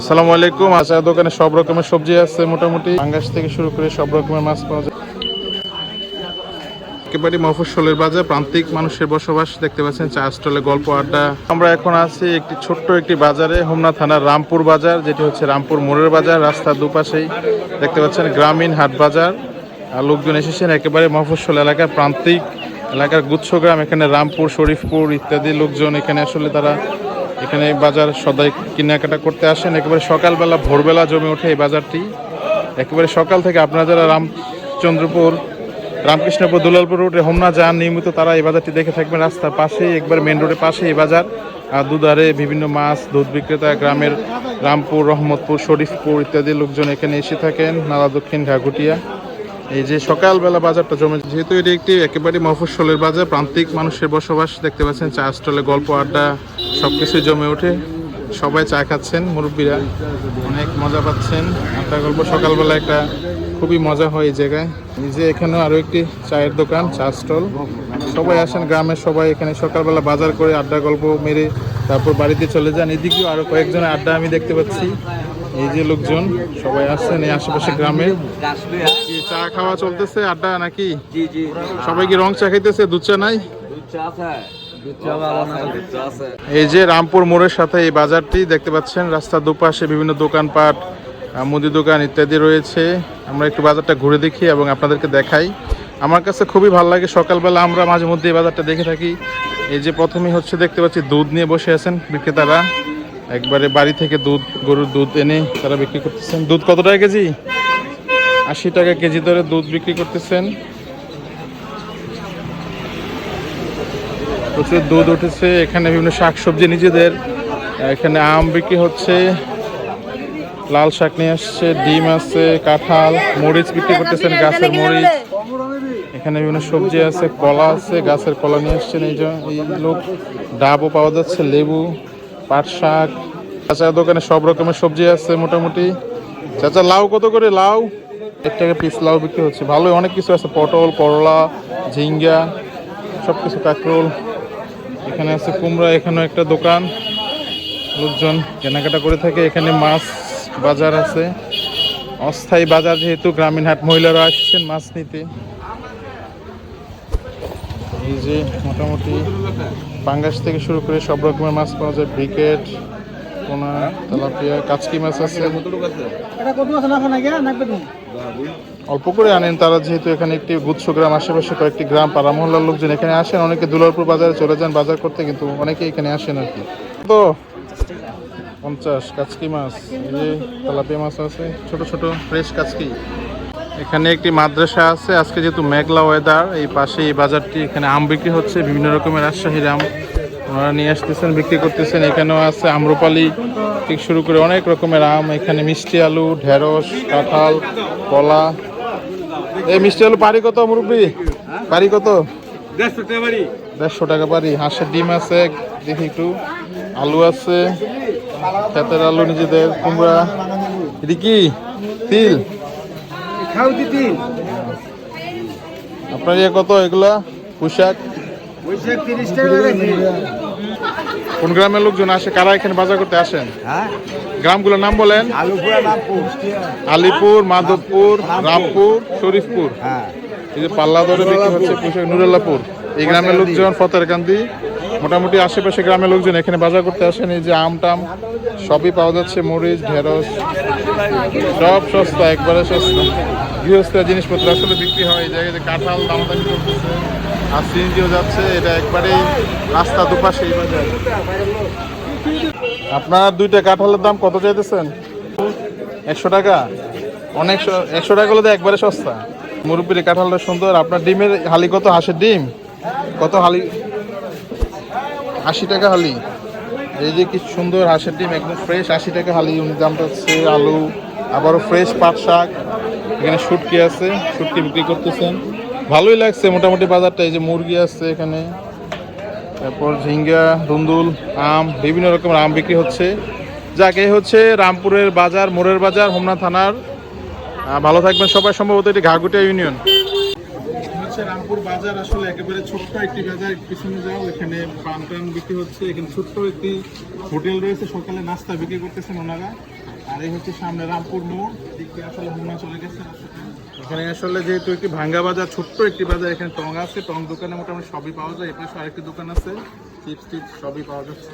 আসসালামু আলাইকুম। আচার দোকানে সব রকমের সবজি আছে মোটামুটি। আঙ্গাস থেকে শুরু করে সব রকমের মাছ পাওয়া যায়। একেবারে মফস্বলের বাজার, প্রান্তিক মানুষের বসবাস দেখতে পাচ্ছেন চা স্টলে গল্প আড্ডা। আমরা এখন আছি একটি ছোট্ট একটি বাজারে, হোমনা থানার রামপুর বাজার, যেটি হচ্ছে রামপুর মোড়ের বাজার, রাস্তার দুপাশেই। দেখতে পাচ্ছেন গ্রামীণ হাট বাজার। আর লোকজন এসেছেন একেবারে মফস্বল এলাকার প্রান্তিক এলাকার গুচ্ছগ্রাম এখানে রামপুর, শরীফপুর ইত্যাদি লোকজন এখানে আসলে তারা এখানে বাজার সদাই কেনাকাটা করতে আসেন। একেবারে সকালবেলা, ভোরবেলা জমে ওঠে এই বাজারটি। একেবারে সকাল থেকে আপনারা যারা রামচন্দ্রপুর, রামকৃষ্ণপুর, দুলালপুর রোডে হোমনা যান, নিয়মিত তারা এই বাজারটি দেখে থাকবেন। রাস্তার পাশেই, একবার মেন রোডের পাশে এই বাজার। আর দুধারে বিভিন্ন মাছ, দুধ বিক্রেতা, গ্রামের রামপুর, রহমতপুর, শরীফপুর ইত্যাদি লোকজন এখানে এসে থাকেন। নালা দক্ষিণ ঘাগুটিয়া এই যে সকালবেলা বাজারটা জমে যেহেতু এটি একটি একেবারে মফস্বলের বাজার, প্রান্তিক মানুষের বসবাস দেখতে পাচ্ছেন। চা স্টলে গল্প আড্ডা সব কিছুই জমে ওঠে। সবাই চা খাচ্ছেন মুরব্বীরা অনেক মজা পাচ্ছেন। আড্ডা গল্প সকালবেলা একটা খুবই মজা হয় এই জায়গায়। এই যে এখানেও আরও একটি চায়ের দোকান চা স্টল। সবাই আসেন গ্রামের সবাই এখানে সকালবেলা বাজার করে আড্ডা গল্প মেরে তারপর বাড়িতে চলে যান। এদিকেও আরও কয়েকজনের আড্ডা আমি দেখতে পাচ্ছি। এই যে লোকজন সবাই আসছেন এই আশেপাশে গ্রামে। চা খাওয়া চলতেছে আড্ডা নাকি? সবাই কি রং চা খাইতেছে দুধ চা নাই? দুধ চা এই যে রামপুর মোড়ের সাথে এই বাজারটি দেখতে পাচ্ছেন রাস্তার দুপাশে বিভিন্ন দোকানপাট মুদি দোকান ইত্যাদি রয়েছে। আমরা একটু বাজারটা ঘুরে দেখি এবং আপনাদেরকে দেখাই। আমার কাছে খুবই ভালো লাগে, সকালবেলা আমরা মাঝে মধ্যে এই বাজারটা দেখে থাকি। এই যে প্রথমে হচ্ছে দেখতে পাচ্ছি, দুধ নিয়ে বসে আছেন বিক্রেতারা। একবারে বাড়ি থেকে দুধ, গরুর দুধ এনে তারা বিক্রি করতেছেন। দুধ কত টাকা কেজি? আশি টাকা কেজি দরে দুধ বিক্রি করতেছেন। প্রচুর দুধ উঠেছে, এখানে বিভিন্ন শাকসবজি নিজেদের। এখানে আম বিক্রি হচ্ছে, লাল শাক নিয়ে আসছে, ডিম আছে, কাঁঠাল, মরিচ বিক্রি করতেছেন, গাছের মরিচ। এখানে বিভিন্ন সবজি আছে, কলা আছে, গাছের কলা নিয়ে আসছেন এই লোক। ডাবও পাওয়া যাচ্ছে, লেবু, পাট শাক। চাচার দোকানে সব রকমের সবজি আছে মোটামুটি। চাচা, লাউ কত করে? লাউ? এক টাকা পিস লাউ বিক্রি হচ্ছে। ভালো অনেক কিছু আছে, পটল, করলা, ঝিঙ্গা সব কিছু কাঁকরোল। এখানে আছে কুমড়া, এখানেও একটা দোকান। লোকজন কেনাকাটা করে থাকে। এখানে মাছ বাজার আছে। অস্থায়ী বাজার যেহেতু, গ্রামীণ হাট মহিলারা আসছেন মাছ নিতে। এই যে মোটামুটি পাঙ্গাস থেকে শুরু করে সব রকমের মাছ পাওয়া যায়। ব্রিকেট পোনা তেলাপিয়া কাচকি মাছ আছে। অল্প করে আনেন তারা যেহেতু এখানে একটি গুচ্ছ গ্রাম আশেপাশে কয়েকটি গ্রাম পাড়া মহল্লার লোকজন এখানে আসেন। অনেকে দুলারপুর বাজারে চলে যান বাজার করতে কিন্তু অনেকে এখানে আসেন আর কি। তো পঞ্চাশ কাচকি মাছ এই যে তেলাপিয়া মাছ আছে ছোট ছোট ফ্রেশ কাচকি। এখানে একটি মাদ্রাসা আছে আজকে যেহেতু মেঘলা ওয়েদার এই পাশে এই বাজারটি এখানে আম বিক্রি হচ্ছে বিভিন্ন রকমের রাজশাহীর আম। ওনারা নিয়ে আসতেছেন বিক্রি করতেছেন। এখানেও আছে আম্রপালি। থেকে শুরু করে অনেক রকমের আম। এখানে মিষ্টি আলু ঢেঁড়স কাঁঠাল কলা। এই মিষ্টি আলু পারি কত মুরব্বী? পারি কত? দেড়শো টাকা পারি হাঁসের ডিম আছে দেখি একটু। আলু আছে ক্ষেতের আলু নিজেদের কুমড়া। এটি কি? তিল? আপনার ইয়ে কত এগুলা? পোশাক কোন গ্রামের লোকজন আসে? কারা এখানে বাজার করতে আসেন? হ্যাঁ। গ্রামগুলোর নাম বলেন। আলিপুর মাধবপুর রামপুর শরীফপুর। হ্যাঁ। এই যে পাল্লা দরে বিক্রি হচ্ছে পোশাক নুরুল্লাপুর এই গ্রামের লোকজন ফতেরকান্দি মোটামুটি আশেপাশে গ্রামের লোকজন এখানে বাজার করতে আসেন। এই যে আম টাম সবই পাওয়া যাচ্ছে। মরিচ ঢেঁড়স সব সস্তা একবারে সস্তা। গৃহস্থ জিনিসপত্র আসলে বিক্রি হয়। এই জায়গায় কাঁঠাল দামাদামি করতেছে আর যাচ্ছে, এটা আপনার দুইটা কাঁঠালের দাম কত চাইতেছেন? একশো টাকা? অনেক একশো টাকা হলে তো একবারে সস্তা। মুরব্বির কাঁঠালটা সুন্দর। আপনার ডিমের হালি কত? হাঁসের ডিম? কত হালি? আশি টাকা হালি। এই যে কি সুন্দর হাঁসের ডিম, একদম ফ্রেশ আশি টাকা হালি। উনি দামটা হচ্ছে আলু, আবারও ফ্রেশ পাট শাক। এখানে শুটকি আছে, শুটকি বিক্রি করতেছেন। ভালোই লাগছে, মোটামুটি বাজারটা, এই যে মুরগি আছে এখানে। তারপর ঝিঙ্গা ধুন্দুল আম, বিভিন্ন রকমের আম বিক্রি হচ্ছে। যাক হচ্ছে রামপুরের বাজার, মোড়ের বাজার, হোমনা থানার। ভালো থাকবেন সবাই, সম্ভবত এটি ঘাগুটিয়া ইউনিয়ন। হচ্ছে রামপুর বাজার, আসলে একেবারে ছোট্ট একটি বাজার। পিছনে যাও, এখানে পান টান বিক্রি হচ্ছে। এখানে ছোট্ট একটি হোটেল রয়েছে, সকালে নাস্তা বিক্রি করতেছেন ওনারা। আর এই হচ্ছে সামনে রামপুর মোড়। আসলে এখানে আসলে যেহেতু একটি ভাঙ্গা বাজার, ছোট্ট একটি বাজার, এখানে টং আছে, টং দোকানে মোটামুটি সবই পাওয়া যায়। এপাশে আরেকটি দোকান আছে, চিপস টিপস সবই পাওয়া যাচ্ছে।